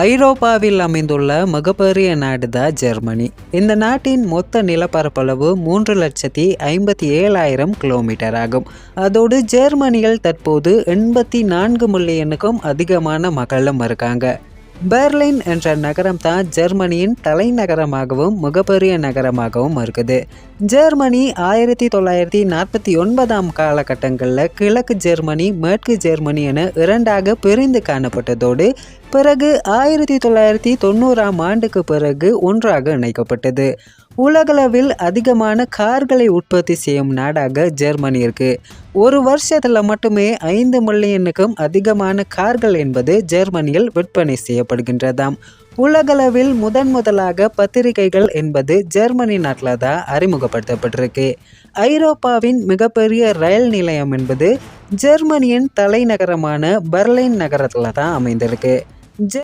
ஐரோப்பாவில் அமைந்துள்ள மிகப்பெரிய நாடு தான் ஜெர்மனி. இந்த நாட்டின் மொத்த நிலப்பரப்பளவு மூன்று லட்சத்தி ஐம்பத்தி ஏழாயிரம் கிலோமீட்டர் ஆகும். அதோடு ஜெர்மனியில் தற்போது எண்பத்தி நான்கு மில்லியனுக்கும் அதிகமான மக்களும் இருக்காங்க. பெர்லின் என்ற நகரம் தான் ஜெர்மனியின் தலைநகரமாகவும் மிகப்பெரிய நகரமாகவும் இருக்குது. ஜெர்மனி ஆயிரத்தி தொள்ளாயிரத்தி நாற்பத்தி ஒன்பதாம் காலகட்டங்களில் கிழக்கு ஜெர்மனி மேற்கு ஜெர்மனி என இரண்டாக பிரிந்து காணப்பட்டதோடு பிறகு ஆயிரத்தி தொள்ளாயிரத்தி தொண்ணூறாம் ஆண்டுக்கு பிறகு ஒன்றாக இணைக்கப்பட்டது. உலகளவில் அதிகமான கார்களை உற்பத்தி செய்யும் நாடாக ஜெர்மனி இருக்கு ஒரு வருஷத்தில் மட்டுமே ஐந்து மில்லியனுக்கும் அதிகமான கார்கள் என்பது ஜெர்மனியில் விற்பனை செய்யப்படுகின்றதாம். உலகளவில் முதன் முதலாக பத்திரிகைகள் என்பது ஜெர்மனி நாட்டில் தான் அறிமுகப்படுத்தப்பட்டிருக்கு ஐரோப்பாவின் மிகப்பெரிய ரயில் நிலையம் என்பது ஜெர்மனியின் தலைநகரமான பெர்லின் நகரத்தில் தான் அமைந்திருக்கு.